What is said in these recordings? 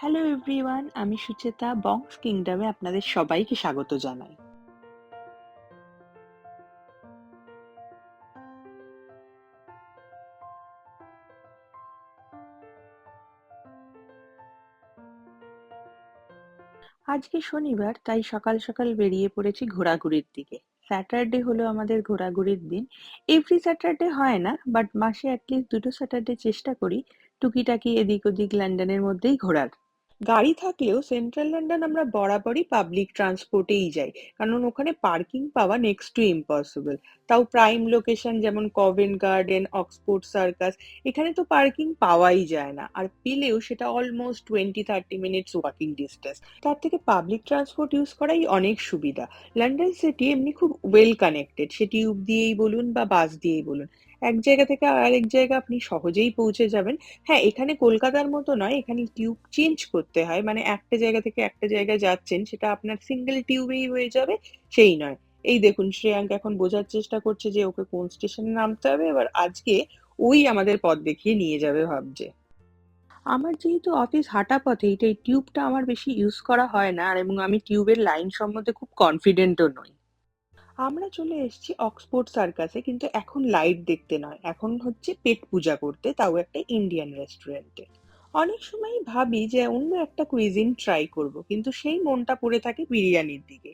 Hello everyone আমি সুচেতা বংশ কিংডমে আপনাদের সবাইকে স্বাগত জানাই। আজকে শনিবার, তাই সকাল সকাল বেরিয়ে পড়েছি ঘোরাঘুরির দিকে। স্যাটারডে হলো আমাদের ঘোরাঘুরির দিন। এভরি স্যাটারডে হয় না বাট মাসে অ্যাটলিস্ট দুটো স্যাটারডে চেষ্টা করি টুকিটাকি এদিক ওদিক লন্ডনের মধ্যেই ঘোরার। গাড়ি থাকলেও সেন্ট্রাল লন্ডন আমরা বরাবরই পাবলিক ট্রান্সপোর্টেই যাই। কারণ ওখানে পার্কিং পাওয়া নেক্সট টু ইম্পসিবল তাও প্রাইম লোকেশন যেমন কভেন্ট গার্ডেন অক্সফোর্ড সার্কাস এখানে তো পার্কিং পাওয়াই যায় না। আর পেলেও সেটা almost twenty thirty minutes walking distance তার থেকে পাবলিক ট্রান্সপোর্ট ইউজ করাই অনেক সুবিধা। লন্ডন সিটি এমনি খুব ওয়েল কানেক্টেড সে টিউব দিয়েই বলুন বা বাস দিয়েই বলুন। এক জায়গা থেকে আরেক জায়গা আপনি সহজেই পৌঁছে যাবেন। হ্যাঁ এখানে কলকাতার মতো নয়, এখানে টিউব চেঞ্জ করতে হয়। মানে একটা জায়গা থেকে একটা জায়গায় যাচ্ছেন, সেটা আপনার সিঙ্গেল টিউবেই হয়ে যাবে, সেই নয়। এই দেখুন, শ্রেয়াঙ্ক এখন বোঝার চেষ্টা করছে যে ওকে কোন স্টেশনে নামতে হবে। এবার আজকে ওই আমাদের পথ দেখিয়ে নিয়ে যাবে ভাবছে। আমার যেহেতু অফিস হাঁটা পথে, এই টিউবটা আমার বেশি ইউজ করা হয় না এবং আমি টিউবের লাইন সম্বন্ধে খুব কনফিডেন্টও নই। আমরা চলে এসেছি অক্সফোর্ড সার্কাসে, কিন্তু এখন লাইট দেখতে নয়। এখন হচ্ছে পেট পূজা করতে, তাও একটা ইন্ডিয়ান রেস্টুরেন্টে অনেক সময় ভাবি যে অন্য একটা কুইজিন ট্রাই করব, কিন্তু সেই মনটা পড়ে থাকে বিরিয়ানির দিকে।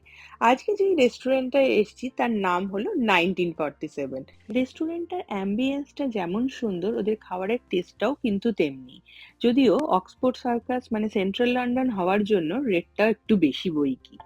আজকে যেই রেস্টুরেন্টটায় এসেছি, তার নাম হলো নাইনটিন ফর্টি সেভেন রেস্টুরেন্টটার অ্যাম্বিয়েন্সটা যেমন সুন্দর, ওদের খাবারের টেস্টটাও কিন্তু তেমনি। যদিও অক্সফোর্ড সার্কাস মানে সেন্ট্রাল লন্ডন হওয়ার জন্য রেটটা একটু বেশি বই কি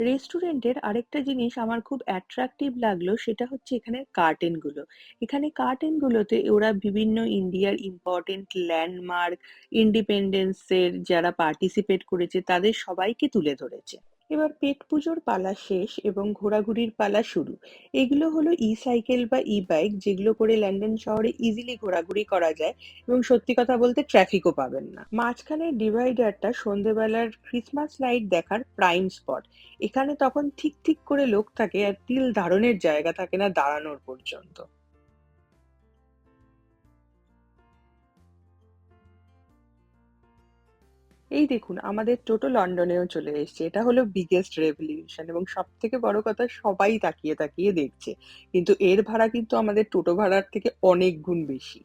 রেস্টুরেন্টের আরেকটা জিনিস আমার খুব অ্যাট্রাকটিভ লাগল সেটা হচ্ছে এখানের কার্টেনগুলো। এখানে কার্টেন গুলোতে ওরা বিভিন্ন ইন্ডিয়ার ইম্পর্টেন্ট ল্যান্ডমার্ক ইন্ডিপেন্ডেন্সের যারা পার্টিসিপেট করেছে তাদের সবাইকে তুলে ধরেছে। এবার পেট পুজোর পালা শেষ এবং ঘোরাঘুরির পালা শুরু। এগুলো হলো ই সাইকেল বা ই বাইক যেগুলো করে লন্ডন শহরে ইজিলি ঘোরাঘুরি করা যায় এবং সত্যি কথা বলতে ট্রাফিকও পাবেন না। মাঝখানের ডিভাইডারটা সন্ধেবেলার ক্রিসমাস লাইট দেখার প্রাইম স্পট এখানে তখন ঠিক ঠিক করে লোক থাকে আর তিল ধারণের জায়গা থাকে না দাঁড়ানোর পর্যন্ত। এই দেখুন, আমাদের টোটো লন্ডনেও চলে এসেছে। এটা হলো বিগেস্ট রেভলিউশন এবং সব থেকে বড় কথা সবাই তাকিয়ে তাকিয়ে দেখছে। কিন্তু এর ভাড়া কিন্তু আমাদের টোটো ভাড়ার থেকে অনেক গুণ বেশি।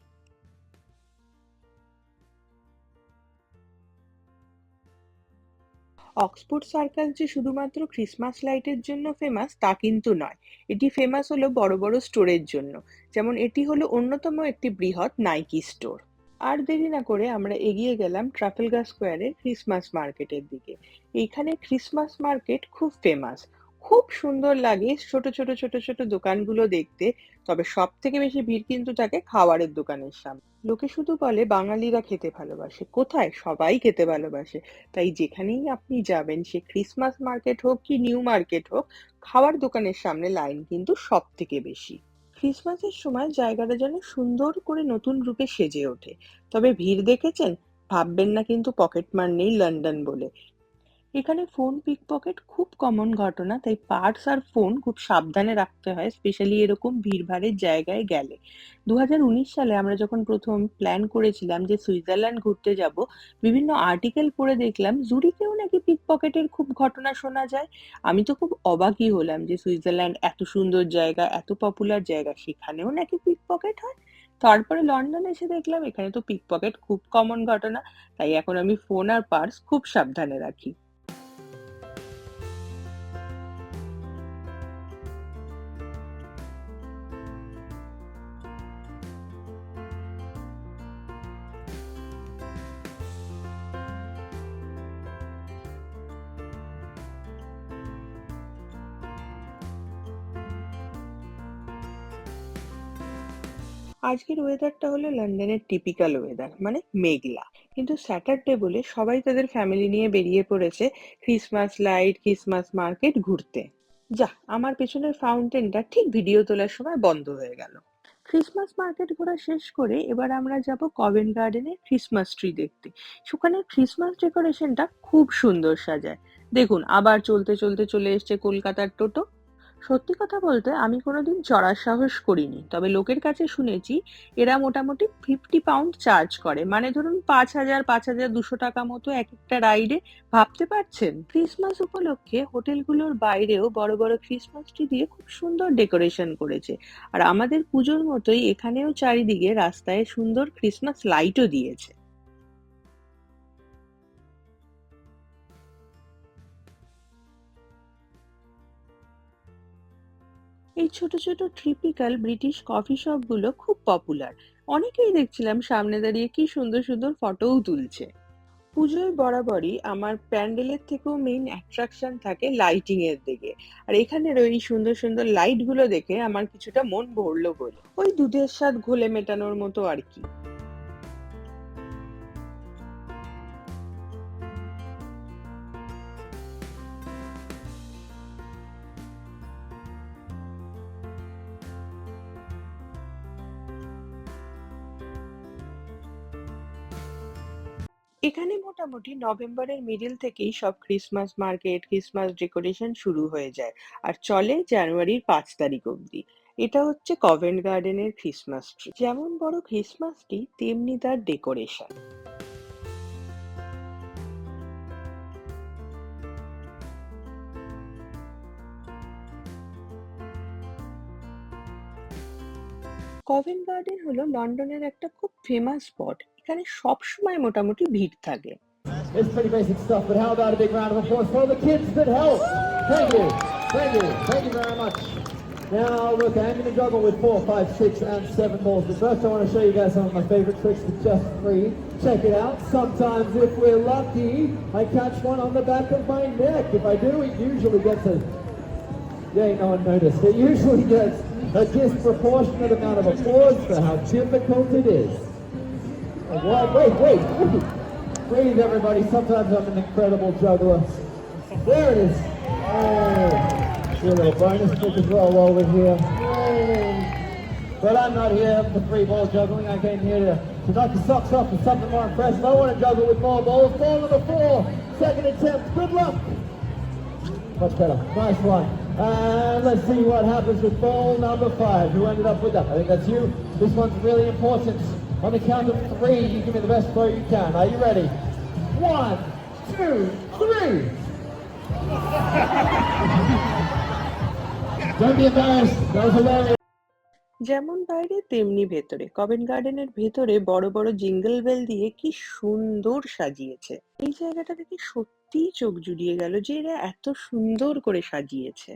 অক্সফোর্ড সার্কাস যে শুধুমাত্র ক্রিসমাস লাইটের জন্য ফেমাস তা কিন্তু নয়। এটি ফেমাস হলো বড় বড় স্টোরের জন্য। যেমন এটি হলো অন্যতম একটি বৃহৎ নাইকি স্টোর আর দেরি না করে আমরা এগিয়ে গেলাম ট্রাফেলগার স্কোয়ারের ক্রিসমাস মার্কেটের দিকে। এইখানে ক্রিসমাস মার্কেট খুব ফেমাস খুব সুন্দর লাগে ছোট ছোট ছোট ছোট দোকানগুলো দেখতে, তবে সব থেকে বেশি ভিড় কিন্তু থাকে খাবারের দোকানের সামনে। লোকে শুধু বলে বাঙালিরা খেতে ভালোবাসে, কোথায়? সবাই খেতে ভালোবাসে। তাই যেখানেই আপনি যাবেন, সে ক্রিসমাস মার্কেট হোক কি নিউ মার্কেট হোক খাওয়ার দোকানের সামনে লাইন কিন্তু সব থেকে বেশি। ক্রিসমাসের সময় জায়গাটা যেন সুন্দর করে নতুন রূপে সেজে ওঠে। তবে ভিড় দেখেছেন? ভাববেন না কিন্তু পকেটমার নেই লন্ডন বলে। এখানে ফোন পিকপকেট খুব কমন ঘটনা, তাই পার্স আর ফোন খুব সাবধানে রাখতে হয় স্পেশালি এরকম ভিড়ভাড়ের জায়গায় গেলে। দু হাজার উনিশ সালে আমরা যখন প্রথম প্ল্যান করেছিলাম যে সুইজারল্যান্ড ঘুরতে যাব, বিভিন্ন আর্টিকেল পড়ে দেখলাম, জুরিকেও নাকি পিকপকেটের খুব ঘটনা শোনা যায়। আমি তো খুব অবাকই হলাম যে সুইজারল্যান্ড এত সুন্দর জায়গা, এত পপুলার জায়গা, সেখানেও নাকি পিকপকেট হয়? তারপরে লন্ডন এসে দেখলাম, এখানে তো পিকপকেট খুব কমন ঘটনা, তাই এখন আমি ফোন আর পার্স খুব সাবধানে রাখি। আজকের ওয়েদারটা হলো লন্ডনের টিপিক্যাল ওয়েদার মানে মেঘলা। কিন্তু স্যাটারডে বলে সবাই তাদের ফ্যামিলি নিয়ে বেরিয়ে পড়েছে ক্রিসমাস লাইট ক্রিসমাস মার্কেট ঘুরতে। যা আমার পেছনের ফাউন্টেনটা ঠিক ভিডিও তোলার সময় বন্ধ হয়ে গেল। ক্রিসমাস মার্কেট ঘোরা শেষ করে এবার আমরা যাব কভেন্ট গার্ডেনে ক্রিসমাস ট্রি দেখতে। সেখানে ক্রিসমাস ডেকোরেশনটা খুব সুন্দর সাজায়। দেখুন, আবার চলতে চলতে চলে এসছে কলকাতার টোটো। সত্যি কথা বলতে আমি কোনোদিন চড়ার সাহস করিনি। তবে লোকের কাছে শুনেছি এরা মোটামুটি ফিফটি পাউন্ড চার্জ করে। মানে ধরুন পাঁচ হাজার পাঁচ হাজার দুশো টাকা মতো এক একটা রাইডে ভাবতে পারছেন? ক্রিসমাস উপলক্ষে হোটেলগুলোর বাইরেও বড় বড় ক্রিসমাস ট্রি দিয়ে খুব সুন্দর ডেকোরেশন করেছে। আর আমাদের পুজোর মতোই এখানেও চারিদিকে রাস্তায় সুন্দর ক্রিসমাস লাইটও দিয়েছে। এই ছোট ছোট ট্রিপিক্যাল ব্রিটিশ কফি শপগুলো খুব পপুলার অনেকেই দেখছিলাম সামনে দাঁড়িয়ে কি সুন্দর সুন্দর ফটোও তুলছে। পুজোয় বরাবরই আমার প্যান্ডেলের থেকেও মেইন অ্যাট্রাকশন থাকে লাইটিং এর দিকে। আর এখানে ওই সুন্দর সুন্দর লাইটগুলো দেখে আমার কিছুটা মন ভরলো বলে। ওই দুধের স্বাদ ঘোলে মেটানোর মতো আর কি। এখানে মোটামুটি নভেম্বরের মিডিল থেকেই সব ক্রিসমাস মার্কেট ক্রিসমাস ডেকোরেশন শুরু হয়ে যায়। আর চলে জানুয়ারির পাঁচ তারিখ অবধি। এটা হচ্ছে কভেন্ট গার্ডেনের ক্রিসমাস ট্রি যেমন বড় ক্রিসমাস ট্রি তেমনি তার ডেকোরেশন কভেন্ট গার্ডেন হলো লন্ডনের একটা খুব ফেমাস স্পট এখানে সব সময় মোটামুটি ভিড় থাকে It's pretty basic stuff, but how about a big round of applause for the kids that help? Thank you, thank you, thank you very much. Now, look, I'm going to juggle with four, five, six, and seven balls. But first, I want to show you guys some of my favorite tricks with just three. Check it out. Sometimes, if we're lucky, I catch one on the back of my neck. If I do, it usually gets a. Yeah, no one noticed. It usually gets a disproportionate amount of applause for how difficult it is. Oh, wait, wait, wait. Breathe, everybody. Sometimes I'm an incredible juggler. There it is. Oh, see a little bonus trick as well while we're here. Oh. But I'm not here for free ball juggling. I came here to, to knock the socks off with something more impressive. I want to juggle with more balls. Ball number four. Second attempt. Good luck. Much better. Nice one. And let's see what happens with ball number five. Who ended up with that? I think that's you. This one's really important. On the count of three, you give me the best throw you can. Are you ready? One, two, three. Don't be embarrassed. That was hilarious. যেমন বাইরে তেমনি ভেতরে Covent গার্ডেনের ভেতরে বড় বড় jingle bell দিয়ে কি সুন্দর সাজিয়েছে এই জায়গাটা দেখে সত্যিই চোখ জুড়িয়ে গেল যে এরা এত সুন্দর করে সাজিয়েছে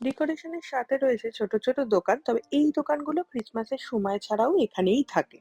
ডেকোরেশনের সাথে রয়েছে ছোট ছোট দোকান তবে এই দোকানগুলো ক্রিসমাসের সময় ছাড়াও এখানেই থাকে।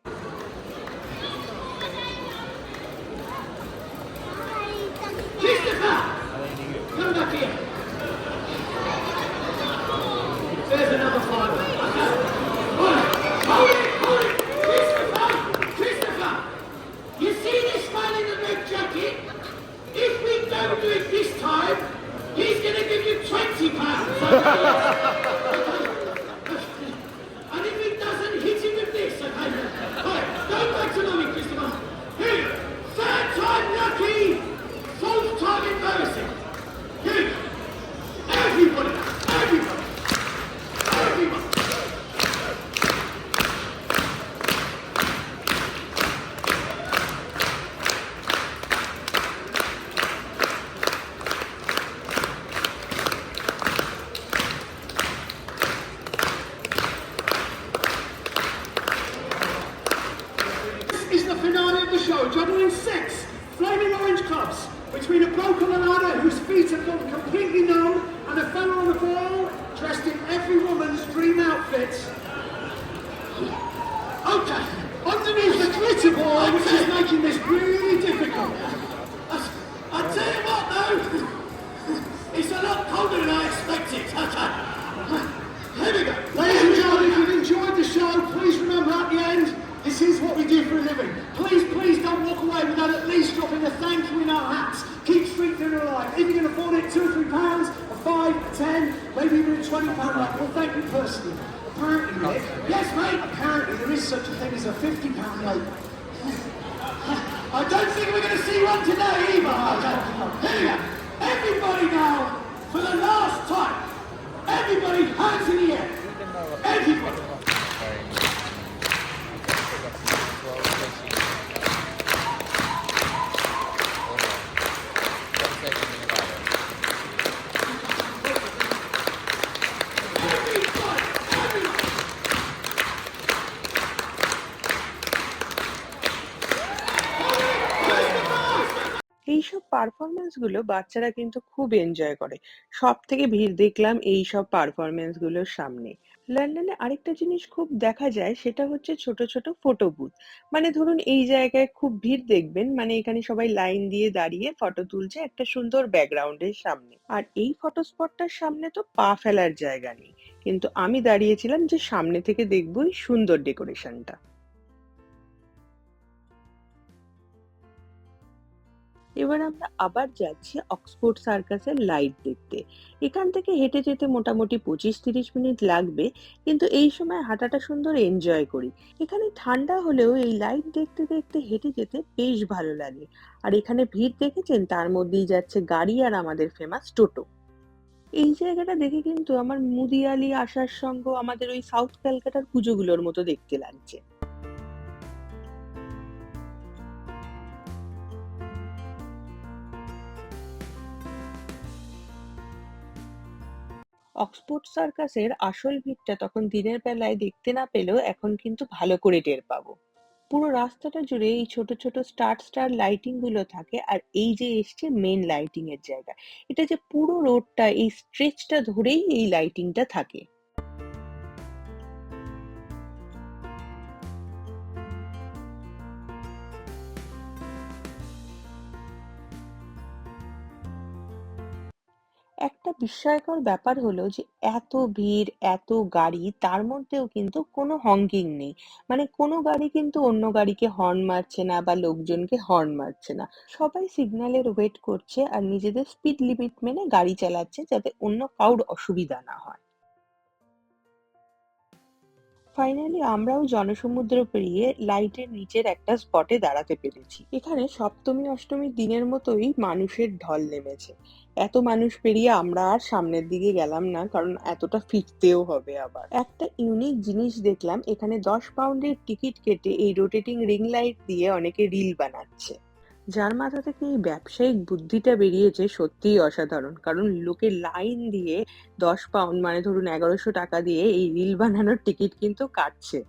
The show, juggling six flaming orange clubs between a bloke on a ladder whose feet have gone completely numb and a fella on a ball dressed in every woman's dream outfit. Okay, underneath the glitter ball, which is making this really difficult. I, I tell you what though, it's a lot colder than I expected. Okay, here we go. Ladies and gentlemen, if you've enjoyed the show, please remember at the end, this is what we do for a living. Please, please don't walk away without at least dropping a in our hats. Keep street dinner alive. If you can afford it, two or three pounds, a five, a ten, maybe even a twenty pound note. Well, thank you personally. Apparently, Nick, yes, mate. Apparently, there is such a thing as a fifty pound note. I don't think we're going to see one today either. Here we go. Everybody now, for the last time. Everybody, hands in the air. Everybody. এইসব পারফরমেন্সগুলো বাচ্চারা কিন্তু খুব enjoy করে। সব থেকে ভিড় দেখলাম এই সব পারফরমেন্সগুলোর সামনে। লন্ডনে আরেকটা জিনিস খুব দেখা যায়, সেটা হচ্ছে ছোট ছোট ফটো বুথ মানে ধরুন এই জায়গায় খুব ভিড় দেখবেন মানে এখানে সবাই লাইন দিয়ে দাঁড়িয়ে ফটো তুলছে একটা সুন্দর ব্যাকগ্রাউন্ডের সামনে। আর এই ফটো স্পটটার সামনে তো পা ফেলার জায়গা নেই। কিন্তু আমি দাঁড়িয়েছিলাম যে সামনে থেকে দেখব এই সুন্দর ডেকোরেশনটা এবার আমরা আবার যাচ্ছি অক্সফোর্ড সার্কাসের লাইট দেখতে। এখান থেকে হেঁটে যেতে মোটামুটি পঁচিশ তিরিশ মিনিট লাগবে, কিন্তু এই সময় হাঁটাটা সুন্দর এনজয় করি। এখানে ঠান্ডা হলেও এই লাইট দেখতে দেখতে হেঁটে যেতে বেশ ভালো লাগে। আর এখানে ভিড় দেখেছেন? তার মধ্যেই যাচ্ছে গাড়ি আর আমাদের ফেমাস টোটো। এই জায়গাটা দেখে কিন্তু আমার মুদিয়ালি আসার সঙ্গ, আমাদের ওই সাউথ ক্যালকাটার পুজোগুলোর মতো দেখতে লাগছে। অক্সফোর্ড সার্কাসের আসল ভিড়টা তখন দিনের বেলায় দেখতে না পেলেও এখন কিন্তু ভালো করে টের পাবো। পুরো রাস্তাটা জুড়ে এই ছোট ছোট স্টার স্টার লাইটিংগুলো থাকে আর এই যে এসছে মেন লাইটিং এর জায়গা। এটা যে পুরো রোডটা এই স্ট্রেচটা ধরেই এই লাইটিংটা থাকে। একটা বিস্ময়কর ব্যাপার হলো যে, এত ভিড়, এত গাড়ি, তার মধ্যেও কিন্তু কোনো হংকিং নেই। মানে কোনো গাড়ি কিন্তু অন্য গাড়িকে হর্ন মারছে না বা লোকজনকে হর্ন মারছে না। সবাই সিগন্যালের ওয়েট করছে আর নিজেদের স্পিড লিমিট মেনে গাড়ি চালাচ্ছে যাতে অন্য কারোর অসুবিধা না হয়। ফাইনালি আমরাও জনসমুদ্র পেরিয়ে লাইটের নিচের একটা স্পটে দাঁড়াতে পেরেছি। এখানে সপ্তমী অষ্টমীর দিনের মতোই মানুষের ঢল নেমেছে। এত মানুষ পেরিয়ে আমরা আর সামনের দিকে গেলাম না, কারণ এতটা ফিরতেও হবে আবার। একটা ইউনিক জিনিস দেখলাম, এখানে দশ পাউন্ডের টিকিট কেটে এই রোটেটিং রিং লাইট দিয়ে অনেকে রিল বানাচ্ছে। যার মাথা থেকে এই ব্যবসায়িক বুদ্ধিটা বেরিয়েছে সত্যিই অসাধারণ। কারণ লোকে লাইন দিয়ে দশ পাউন্ড মানে ধরুন এগারোশো টাকা দিয়ে এই রিল বানানোর টিকিট কিন্তু কাটছে।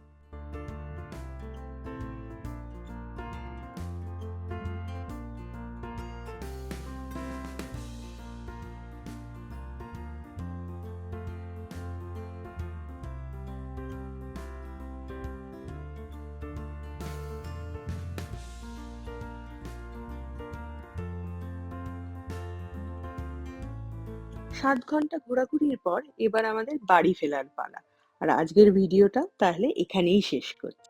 সাত ঘণ্টা ঘোরাঘুরির পর এবার আমাদের বাড়ি ফেরার পালা। আর আজকের ভিডিওটা তাহলে এখানেই শেষ করছি